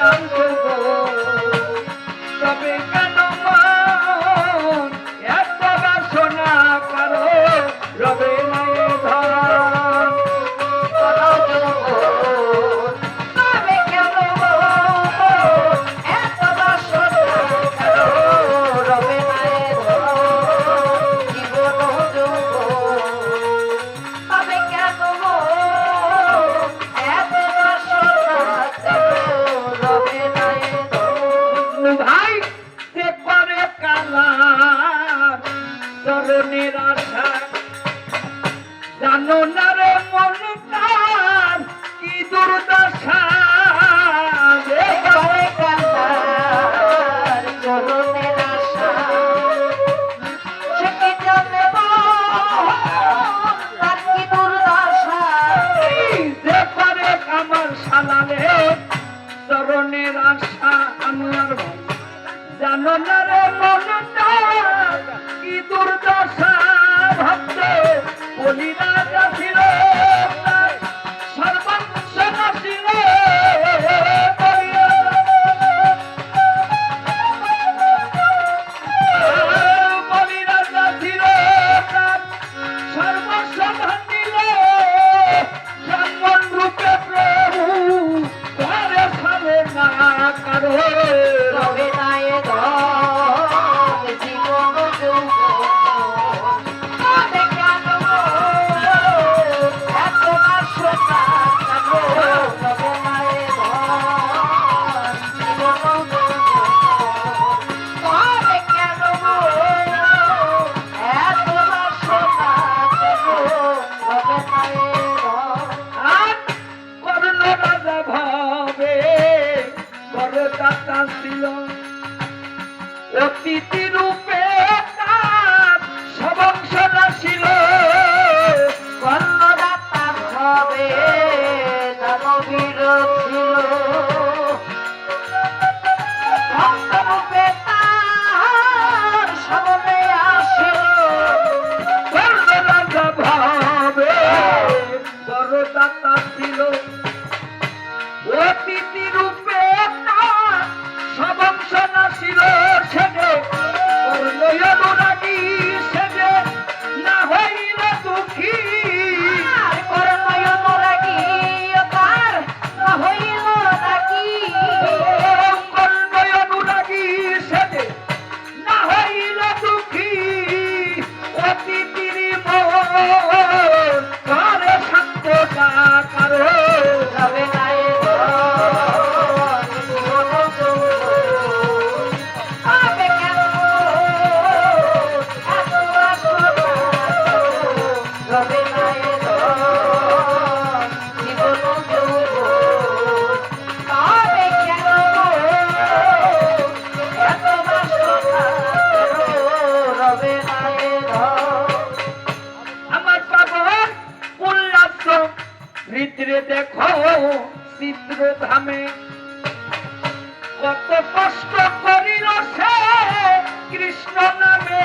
난 মনা রূপে দেখো চিত্র ধামে কত কষ্ট করিল সে কৃষ্ণ নামে।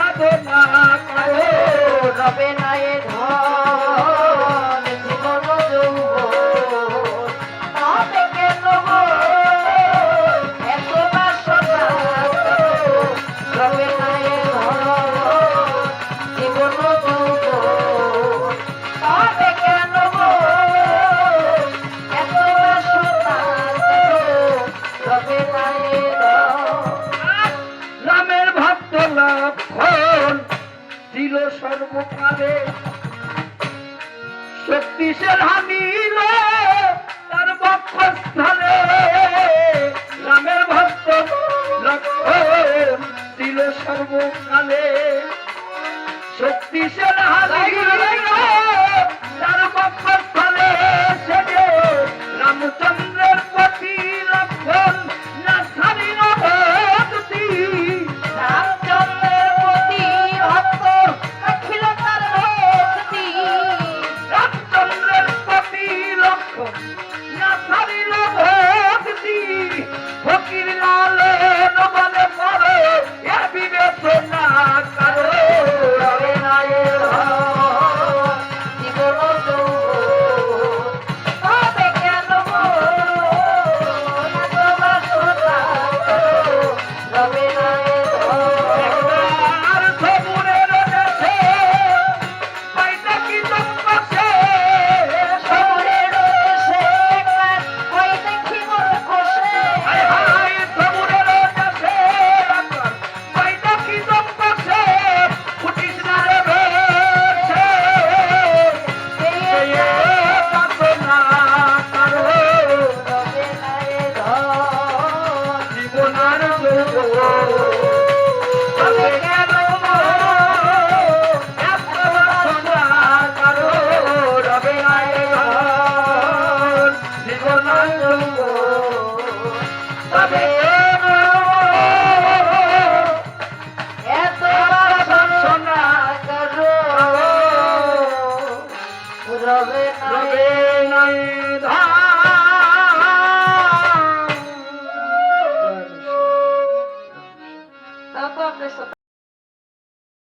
সাধনা করো রবে রায়ের ছিল সর্বকালে শক্তি সে হানিল তার বক্ষস্থলে